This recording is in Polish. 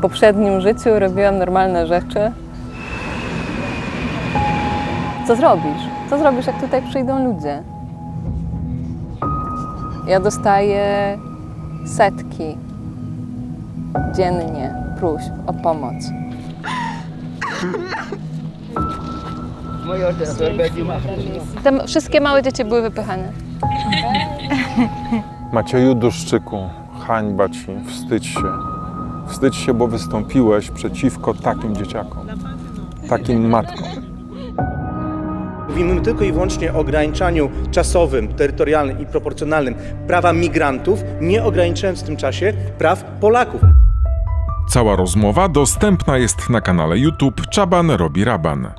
poprzednim życiu robiłam normalne rzeczy. Co zrobisz? Co zrobisz, jak tutaj przyjdą ludzie? Ja dostaję setki dziennie próśb o pomoc. Te wszystkie małe dzieci były wypychane. Macieju Duszczyku, hańba ci, wstydź się. Wstydź się, bo wystąpiłeś przeciwko takim dzieciakom, takim matkom. Mówimy tylko i wyłącznie o ograniczaniu czasowym, terytorialnym i proporcjonalnym prawa migrantów, nie ograniczając w tym czasie praw Polaków. Cała rozmowa dostępna jest na kanale YouTube Czaban robi raban.